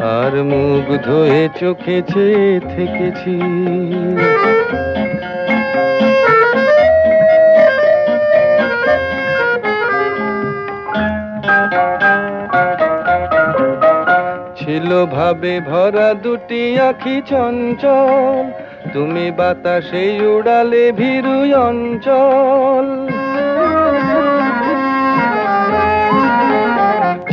আর মুখ হয়ে চোখে চেয়ে থেকেছি। ছিল ভাবে ভরা দুটি আখি চঞ্চল, তুমি বাতাসে উড়ালে ভীরু অঞ্চল।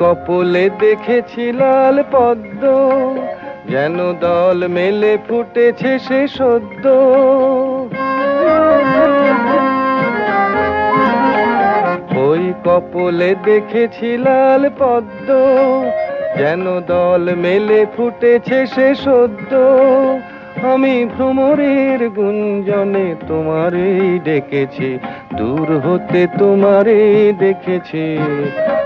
কপলে দেখেছি লাল পদ্ম, যেন দল মেলে ফুটেছে সে সদ্য। ওই কপলে দেখেছি লাল পদ্ম, যেন দল মেলে ফুটেছে সে সদ্য। আমি ভ্রমরের গুঞ্জনে তোমারই ডেকেছি, দূর হতে তোমারই দেখেছি।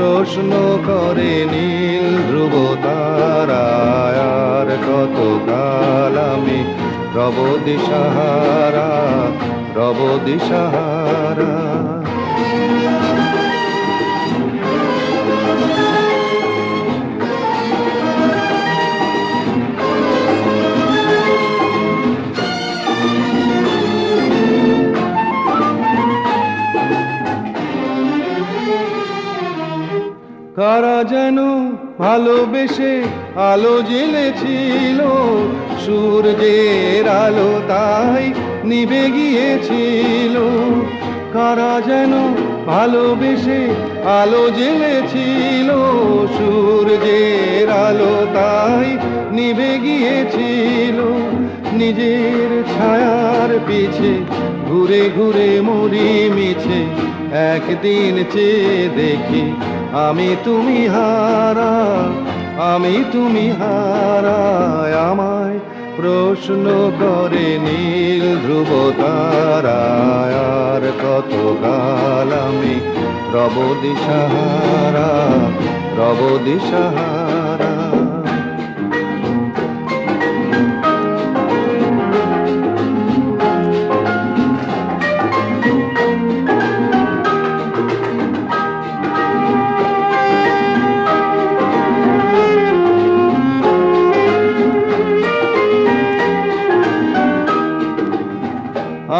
প্রশ্ন করে নীল ধ্রুব তারায়ার কত কাল আমি রব দিশাহারা রব দিশাহারা। কারা যেন ভালোবেসে আলো জ্বেলেছিল সূর্যের আলো তাই নিভে গিয়েছিল। কারা যেন ভালোবেসে আলো জ্বেলেছিল সূর্যের আলো তাই নিভে গিয়েছিল। নিজের ছায়ার পিছে ঘুরে ঘুরে মরি মিছে, একদিন চেয়ে দেখি আমি তুমি হারা, আমি তুমি হারায় আমায় প্রশ্ন করে নীল ধ্রুব আর কত কাল আমি রব দিশাহারা রব দিশাহারা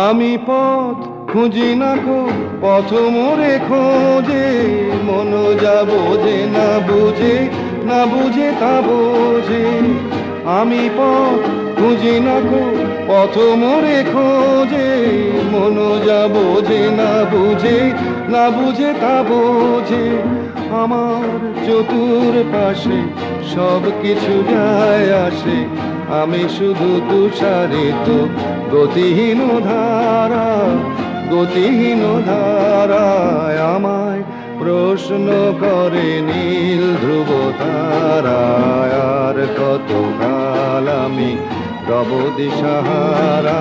আমি পথ খুঁজি না কো পথ মোরে খোঁজে, মন যা বোঝে না বুঝে না বুঝে তা বোঝে। আমি পথ খুঁজি না কো পথ মোরে খোঁজে, মন যা বোঝে না বুঝে না বুঝে তা বোঝে। আমার চতুর পাশে সব কিছু যায় আসে, আমি শুধু তুষারিত গতিহীন ধারা, গতিহীন ধারায় আমায় প্রশ্ন করে নীল ধ্রুব তারায় আর কত কাল আমি রব দিশাহারা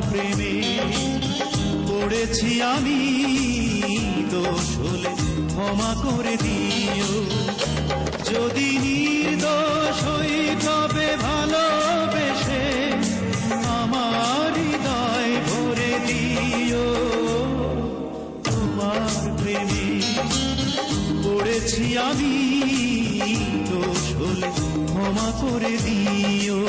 প্রেমে পড়েছি আমি। দোষ হলে ক্ষমা করে দিও। যদি নির্দোষ হই তবে ভালোবেসে আমার হৃদয় ভরে দিও। তোমার প্রেমে পড়েছি আমি। দোষ হলে ক্ষমা করে দিও।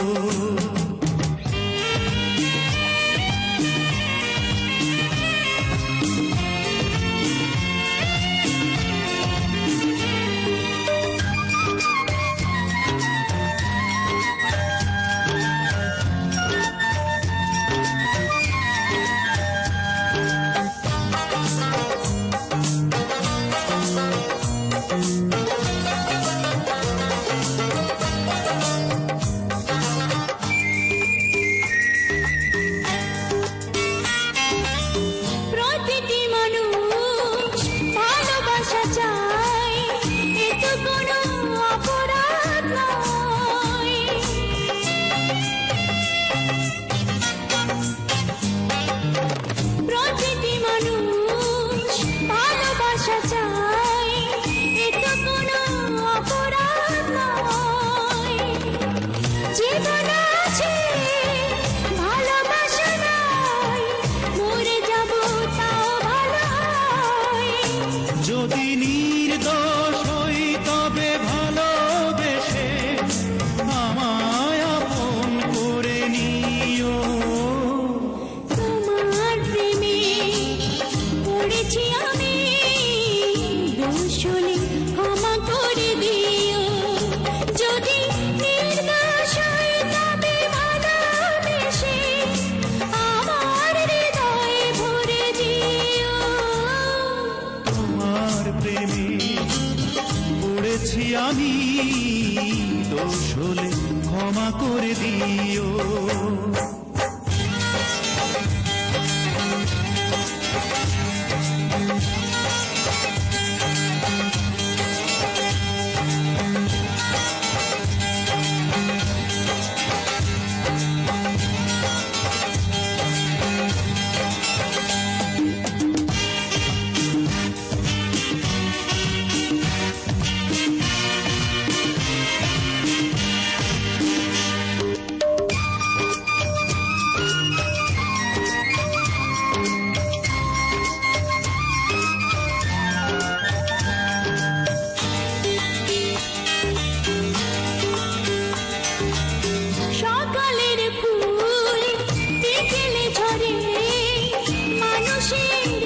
Cheese.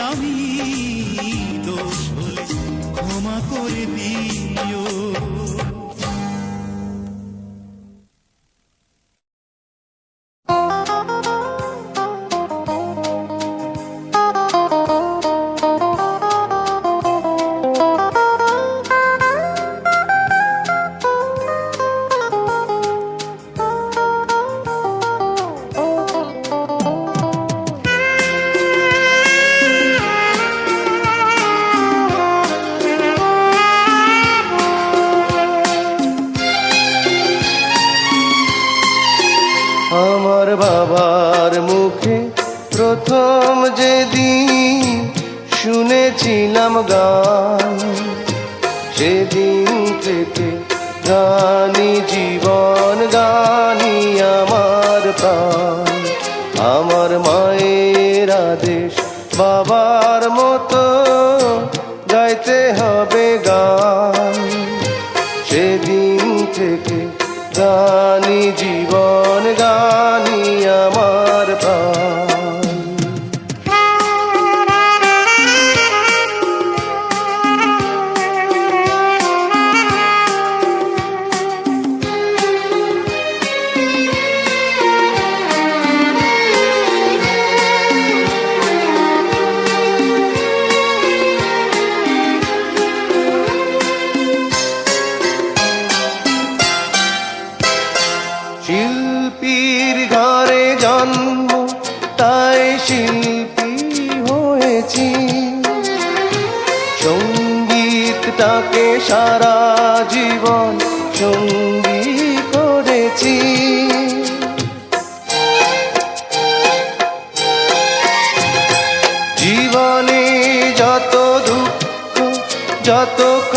আমি দোষ হলে ক্ষমা করে দিও।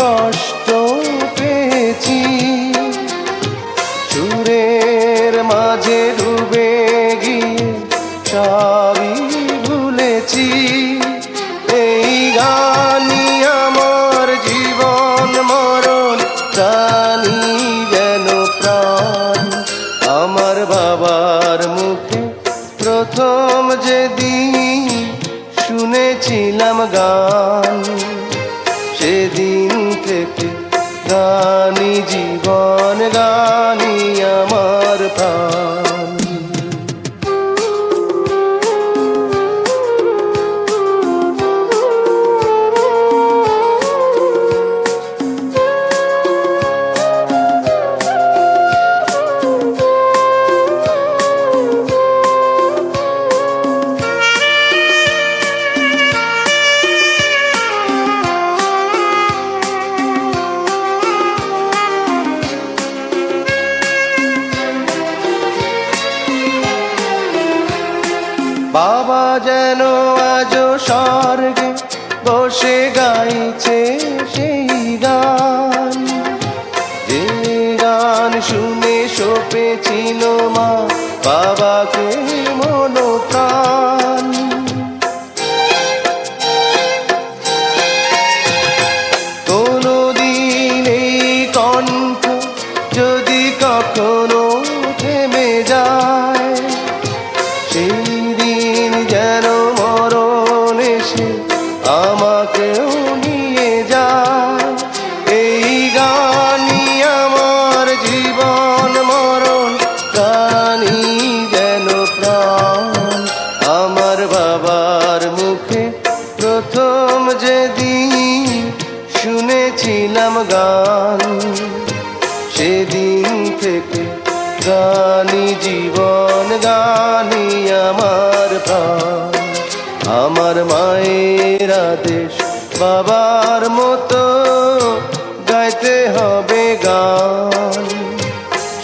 কষ্ট পেয়েছি। চুরের মাঝে ডুবে গিয়ে চা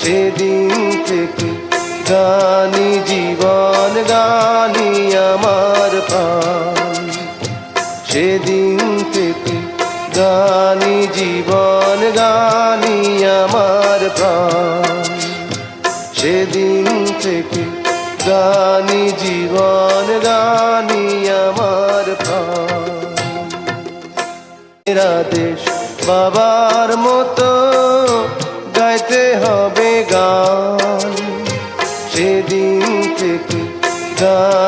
সেদিন থেকে গানি জীবন গানি আমার প্রাণ। সেদিন থেকে গানি জীবন গানি আমার প্রাণ। সেদিন থেকে গানি জীবন গানি আমার প্রাণ। দেশ বাবার মতো Done.